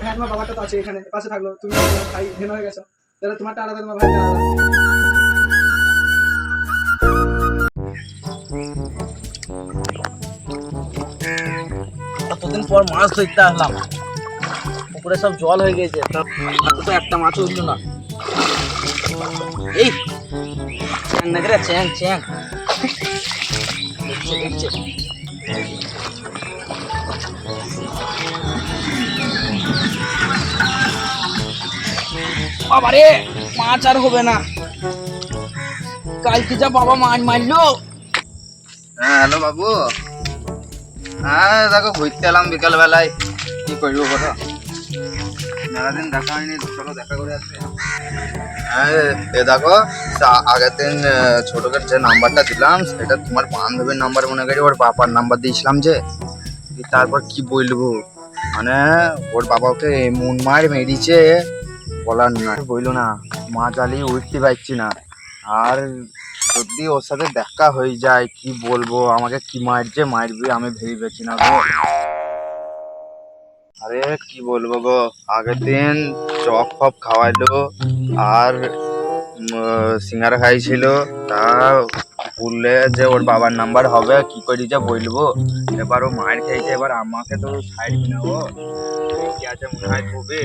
হ্যাঁ তোমার বাবাটা তো আছে এখানে পাশে থাকল। তুমি ভাই হয়ে গেছো। তাহলে তোমারটা আলাদা তোমার ভাইটা আলাদা। কতদিন পর মাছ ধরতে আসলাম। পুকুরে সব জল হয়ে গেছে। তো একটা মাছ উঠল না। এই চ্যাং চ্যাং চ্যাং। দেখছে দেখছে। বাবারে, মাছ আর হবে না। কালকে যা বাবা মাছ মারলো। হ্যাঁ হ্যালো বাবু। হ্যাঁ দেখো, ঘুরতে এলাম বিকাল বেলায় কি করব বলো? মেলাদিন দেখা হয়নি চলো দেখা করে আসবে। হ্যাঁ এ দেখো আগের দিন ছোটকে যে নাম্বারটা দিলাম, সেটা তোমার বান্ধবীর নাম্বার মনে করি, ওর বাবার নাম্বার দিয়েছিলাম যে। তারপর কি বলব? মানে ওর বাবাকে এমন মার মেরিছে বলার না, বইলো না। মা চালিয়ে উঠতে পারছি না। আর যদি ওর সাথে দেখা হয়ে যায়, কি বলব? আমাকে কি মারছে মারবি, আমি ভেবেছি না গো। আরে, কি বলব গো? আগের দিন চপ ফপ খাওয়াইলো, আর সিঙ্গারা খাইছিল। তা বললে যে ওর বাবার নাম্বার হবে, কি করি যে বলব? এবার ও মার খেয়েছে, এবার আমাকে তো সাইড না ও। কি আছে মনে হয় খুবই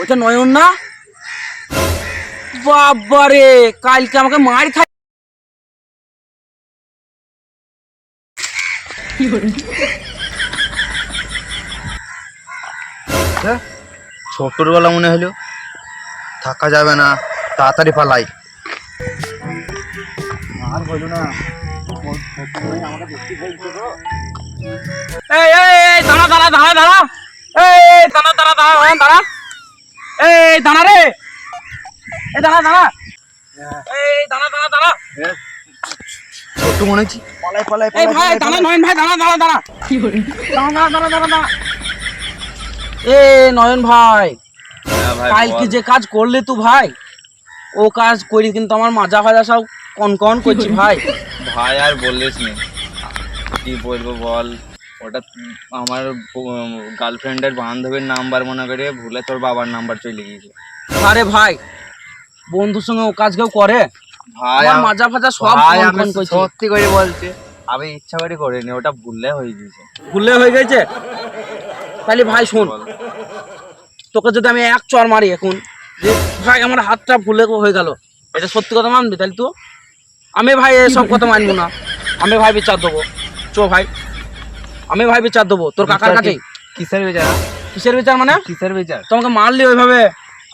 ওটা নয়ন না? বাবারে, কালকে আমাকে মার খাই ছোটর গলা মনে হলো। থাকা যাবে না তাড়াতাড়ি পালাই। আর বলো না এই দাঁড়া দাঁড়া দাঁড়া দাঁড়া। এই দাঁড়া দাঁড়া দাঁড়া দাঁড়া। এই দাঁড়া রে। এই দাঁড়া দাঁড়া। এই দাঁড়া দাঁড়া দাঁড়া। ছোট মনে হচ্ছে? পালাই পালাই এই ভাই দাঁড়া নয়ন ভাই দাঁড়া দাঁড়া দাঁড়া। দাঁড়া দাঁড়া দাঁড়া দাঁড়া। এ নয়ন ভাই কালকে যে কাজ করলে তুই ভাই ও কাজ করি কিন্তু আমার মাজা ফাজা সব কন কন করছি ভাই। ভাই আর বললিস নি। কি বলব বল? ওটা আমার গার্লফ্রেন্ডের বান্ধবীর নাম্বার মনে করে ভুলে তোর বাবার নাম্বার চলে গিয়েছে। আরে ভাই বন্ধুর সঙ্গে ও কাজ কেউ করে? ভাই আমার মাজা ফাজা সব কন কন করছি। সত্যি করে বলছি আমি ইচ্ছা করে করিনি ওটা ভুললে হয়ে গিয়েছে। ভুলে হয়ে গেছে? তাহলে ভাই শোন। তোকে যদি আমি এক চর মারি এখন যে ভাই আমার হাতটা ভুলে হয়ে গেল এটা সত্যি কথা মানবি তাহলে তো আমি ভাই এসব কথা মানবো না। আমি ভাই বিচার দেবো। চো ভাই। আমি ভাই বিচার দেবো। তোর কাকার কাছে? কিসের বিচার? কিসের বিচার মানে? কিসের বিচার? তোমাকে মারলি ওইভাবে।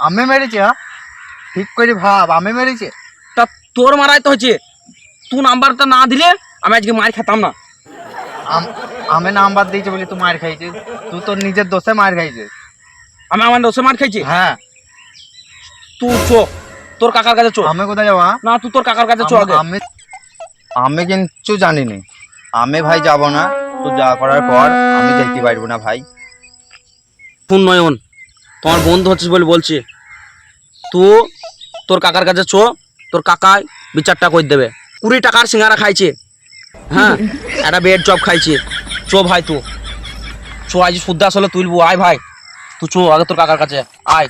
আমি মেরেছি হ্যাঁ? ঠিক করে ভাব আমি মেরেছি। তা তোর মারাই তো হয়েছে। তুই নাম্বারটা না দিলে আমি আজকে মার খেতাম না। আম- নাম্বার দিয়েছি বলে তুই মার খাইছিস তুই তোর নিজের দোষে মার খাইছিস আমি আমার দোষে মার খাইছি হ্যাঁ তুই চো তোর কাকার কাছে চো আমি কোথায় যাব? না তুই তোর কাকার কাছে চো আগে আমি আমি কিন্তু জানিনি আমি ভাই যাব না তুই যা করার পর আমি দেখতে পারব না ভাই শুন নয়ন তোমার বন্ধু হচ্ছিস বলে বলছি তুই তোর কাকার কাছে চো তোর কাকা বিচারটা করে দেবে কুড়ি টাকার সিঙ্গারা খাইছে হ্যাঁ একটা বেড চপ খাইছে চো ভাই তুই চো আজ শুদ্ধ আসলে তুলবো। আয় ভাই। তুই চো আগে তোর কাকার কাছে। আয়।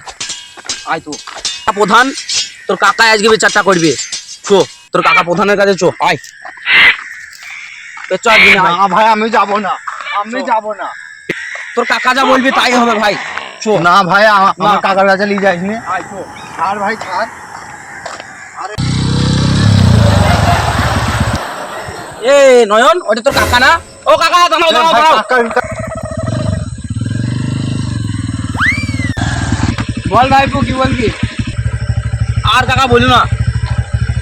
আয় তুই প্রধান তোর কাকাই আজকে বিচারটা করবে। চো তোর কাকা প্রধানের কাছে চো। আয়। না ভাই আমি যাব না। আমি যাব না। তোর কাকা যা বলবি তাই হবে ভাই। চো। না ভাই আমা- আমার কাকার কাছে নিয়ে যাইস নি ছাড় ভাই ছাড়। এ নয়ন ওটা তোর কাকা না? ও কাকা দাঁড়াও দাঁড়াও ভাই, দাঁড়াও বল ভাইপো কি বলবি? আর কাকা বলি না।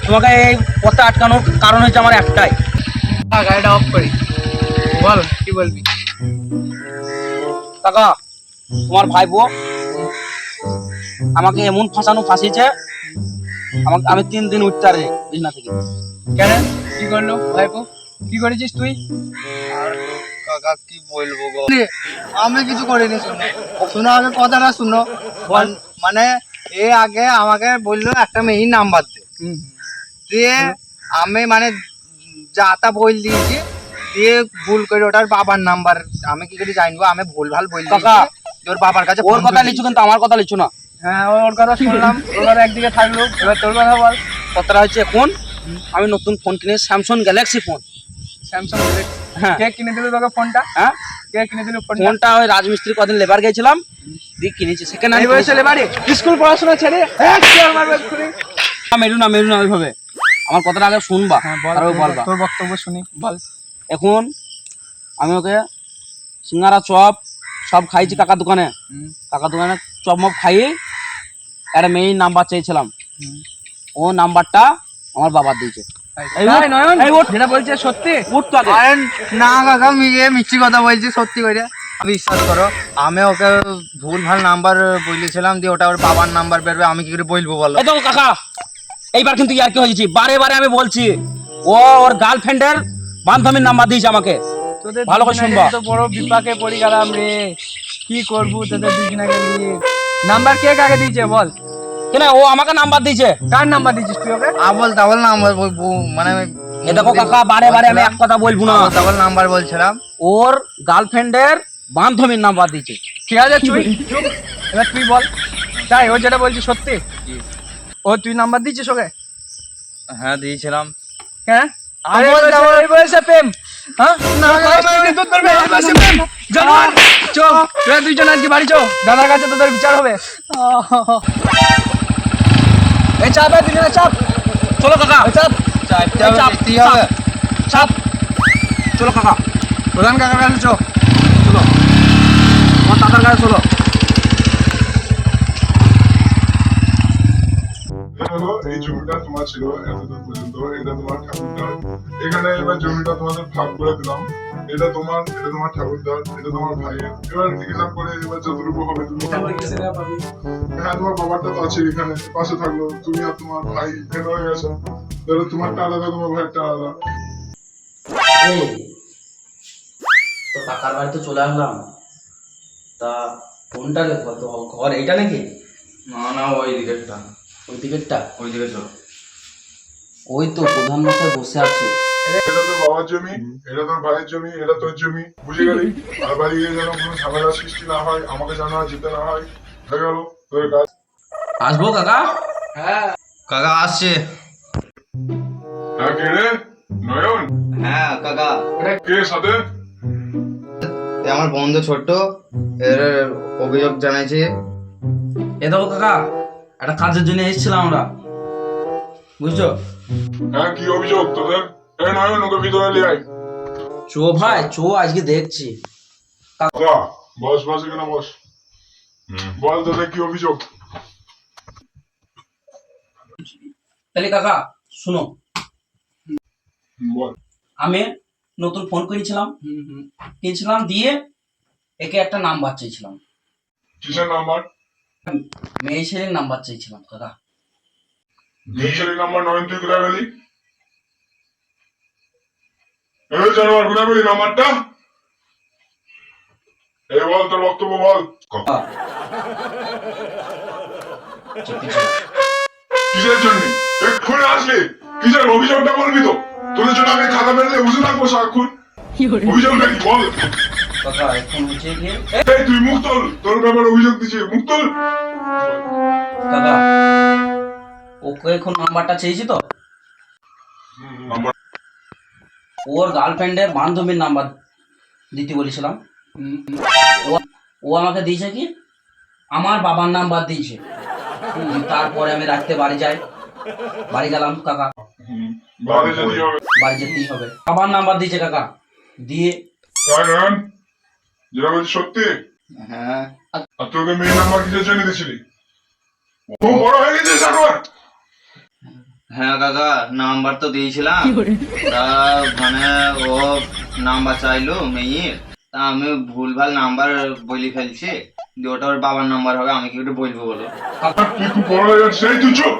তোমাকে এই পথে আটকানোর কারণ হচ্ছে আমার একটাই। গাড়িটা অফ করি। বল কি বলবি? কাকা তোমার ভাইপো আমাকে এমন ফাঁসানো ফাঁসিয়েছে আমাকে আমি তিন দিন উঠতে পারি বিছনা থেকে। কেন? কি করল ভাইপো কি করেছিস তুই? কাকা কি বলব গো? আমি কিছু করিনি শুনো। শোনো আগে কথাটা শুনো। মান- মানে এ আগে আমাকে বলল একটা মেয়ের নাম্বার দে। দিয়ে আমি মানে যা তা বল দিয়েছি দিয়ে ভুল করে ওটার বাবার নাম্বার আমি কি করে জানব? আমি ভুল ভালো বল কাকা, ওর বাবার কাছে ওর কথা লিখছো কিন্তু আমার কথা লিখছো না। হ্যাঁ ওর কথা শুনলাম ওর একদিকে থাকল। এবার তোর কথা বল। কথাটা হচ্ছে এখন আমি নতুন ফোন কিনে স্যামসাং গ্যালাক্সি ফোন স্যামসাং হ্যাঁ। কে কিনে দিল তোকে ফোনটা হ্যাঁ। কে কিনে দিল ফোনটা ওই রাজমিস্ত্রি কদিন লেবার গেছিলাম দিয়ে কিনেছি। সেকেন্ড বয়সে স্কুল পড়াশোনা ছেড়ে এক চেয়ার মারবে এক্ষুনি। মেরু না মেরু না ওইভাবে। আমার কথাটা আগে শুনবা হ্যাঁ বল বলবা। তোর বক্তব্য শুনি। বল। এখন আমি ওকে সিঙ্গারা চপ সব খাইছি কাকা দোকানে। কাকা দোকানে চপ মপ খাইয়ে একটা মেয়ের নাম্বার চেয়েছিলাম। ও নাম্বারটা আমার বাবার দিয়েছে। বিশ্বাস করো আমি ওকে ভুল ভালো নাম্বার বলেছিলাম ওটা ওর বাবার নাম্বার বেরবে আমি কি করে বলব বলো? কাকা এইবার কিন্তু ইয়ার কি হয়েছি? বারে বারে আমি বলছি ও ওর গার্লফ্রেন্ডের বান্ধবীর নাম্বার দিয়েছে আমাকে। ভালো করে শুনবা। তো বড় বিপাকে পড়ে গেলাম রে। কি করব তোদের দুজনাকে নাম্বার কে কাকে দিয়েছে বল? কেন ও আমাকে নাম্বার দিয়েছে কার নাম্বার দিয়েছিস তুই ওকে আবল তাবল নাম্বার মানে এ দেখো কাকা বারে বারে আমি এক কথা বলব না তাবল নাম্বার বলছিলাম ওর গার্লফ্রেন্ডের বান্ধবীর নাম্বার দিয়েছে ঠিক আছে তুই এবার তুই বল তাই ও যেটা বলছি সত্যি ও তুই নাম্বার দিয়েছিস ওকে হ্যাঁ দিয়েছিলাম হ্যাঁ বলছে, প্রেম হ্যাঁ না জানোয়ার চো তোরা দুইজন আজকে বাড়ি চো দাদার কাছে তোদের বিচার হবে এই চাপ এই দুজনে চাপ। চলো কাকা। এই চাপ। চাপ চাপ চলো কাকা। প্রধান কাকার কাছে চো চলো। আমার কাকার কাছে চলো। এই জমিটা তোমার ছিল এতদূর পর্যন্ত এটা তোমার ঠাকুরদার এখানে এবার জমিটা তোমাদের ভাগ করে দিলাম। এটা তোমার এটা তোমার ঠাকুরদার এটা তোমার ভাইয়ের। এবার করে এবার যতটুকু হবে তুমি হ্যাঁ তোমার বাবারটা তো আছে এখানে পাশে থাকল। তুমি আর তোমার ভাই হয়ে গেছো। ধরো তোমারটা আলাদা তোমার ভাইয়েরটা আলাদা। তো কাকার বাড়ি তো চলে আসলাম। তা কোনটা দেখব? তো ঘর এইটা নাকি? না না ওই দিকেরটা। ওই দিকেরটা? ওই দিকে চলো। ওই তো প্রধান মশাই বসে আছে। এটা তোর বাবার জমি এটা তোর ভাইয়ের জমি এটা তোর জমি। বুঝে গেলি? আর বাড়ি গিয়ে যেন কোনো ঝামেলা সৃষ্টি না হয় আমাকে জানা যেতে না হয়। হয়ে গেল তোর কাজ। আসব কাকা? কাকা আসছে। হ্যাঁ কে রে? নয়ন? হ্যাঁ কাকা। কে সাথে? আমার বন্ধু ছোট্ট এর অভিযোগ জানাইছে। এ দেখো কাকা একটা কাজের জন্য এসেছিলাম আমরা। বুঝছ? হ্যাঁ কি অভিযোগ তোদের? এ নয়ন ওকে ভিতরে নিয়ে আয়। চো ভাই চো আজকে দেখছি। বস বস এখানে বস। বল কি অভিযোগ? তাহলে কাকা শুনো। বল। আমি নতুন ফোন কিনেছিলাম। কিনেছিলাম দিয়ে একে একটা নাম্বার চেয়েছিলাম। কিসের নাম্বার? মেয়ে ছেলের নাম্বার চেয়েছিলাম কাকা। মেয়ে ছেলের নাম্বার নয়ন তুই কোথায় পেলি এই জানোয়ার নাম্বারটা? এই বল তোর বক্তব্য বল। কিসের জন্য? এক্ষুনি আসলি। কিসের অভিযোগটা বলবি তো? তোদের জন্য আমি খাতা বসে থাকব সারাক্ষণ। অভিযোগটা কি বল? এই তুই মুখ তোল তোর ব্যাপারে অভিযোগ দিচ্ছি মুখ তোল কাকা ওকে এখন নাম্বারটা চেয়েছি তো? নাম্বার ওর গার্লফ্রেন্ডের বান্ধবীর নাম্বার দিতে বলেছিলাম। ও- আমাকে দিয়েছে কি? আমার বাবার নাম্বার দিয়েছে। তারপরে আমি রাখতে বাড়ি যাই। বাড়ি গেলাম কাকা। বাড়ি যেতেই হবে। বাবার নাম্বার দিয়েছে কাকা। দিয়ে যেটা বলছি সত্যি। হ্যাঁ। আর তোকে মেয়ে নাম্বার দিয়েছিলি বড় হয়ে গেছিস এখন হ্যাঁ কাকা নাম্বার তো দিয়েছিলাম। তা মানে ও নাম্বার চাইলো মেয়ের। তা আমি ভুলভাল নাম্বার বলে ফেলছি। দিয়ে ওটা ওর বাবার নাম্বার হবে আমি কি করে বলব বলো? তুই খুব বড় হয়ে গেছিস তুই চুপ।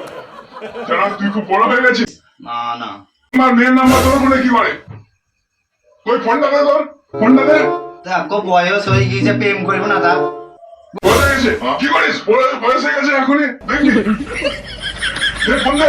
তুই খুব বড় হয়ে গেছিস। না না। আমার মেয়ের নাম্বার তোর ফোনে কি করে ওই ফোনটা দে তোর? ফোনটা দে তা কো বয়স হয়ে গিয়েছে প্রেম করব না তা। বলে গেছে। কি করিস? বয়স হয়ে গেছে এখনই। দেখি দে ফোন দে।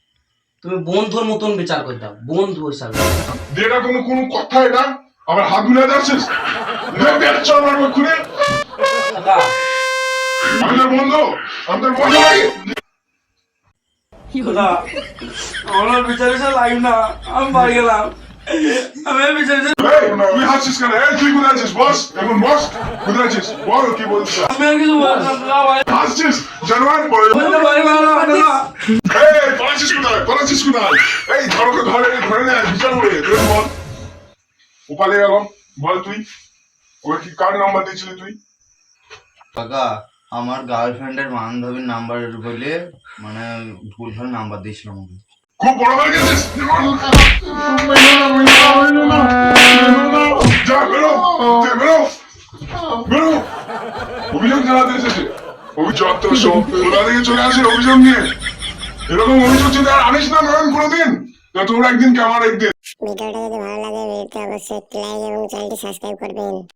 তুমি বন্ধুর মতন বিচার করে দাও বন্ধু হিসাবে এটা কোনো কোনো কথা এটা আবার হাত মিলে যাচ্ছিস খুলে। বন্ধু বন্ধু আমার বিচার লাইন না আমি বাড়ি গেলাম। আমি বিচার বিচার এই, তুই হাসছিস কেন এই তুই কোথায় আছিস বস এখন বস কোথায় আছিস বল কি বলছিস আমি আর কিছু বলছি না, কাকা, ভাই। হাসছিস জানোয়ার বলতে পারি না, কাকা। এই পড়াচ্ছিস কোথায় পড়াচ্ছিস কোথায় এই ধরকে ধরে ধরে নে বিচার করে তুই বল উপালে গেল বল তুই ওই কি কার নাম্বার দিয়েছিলি তুই কাকা আমার গার্লফ্রেন্ডের বান্ধবীর নাম্বার বলে মানে ভুল ভালো নাম্বার দিয়েছিল আমাকে খুব বড় অভিযোগ জানাতে এসেছে অভিযোগ তো কোথা থেকে চলে আসে অভিযোগ নিয়ে এরকম অভিযোগ যদি আর আনিস না নয়ন কোনোদিন তা তোর একদিন কে আমার একদিন ভিডিওটা যদি ভালো লাগে, ভিডিওতে অবশ্যই একটি লাইক এবং চ্যানেলটি সাবস্ক্রাইব করবেন।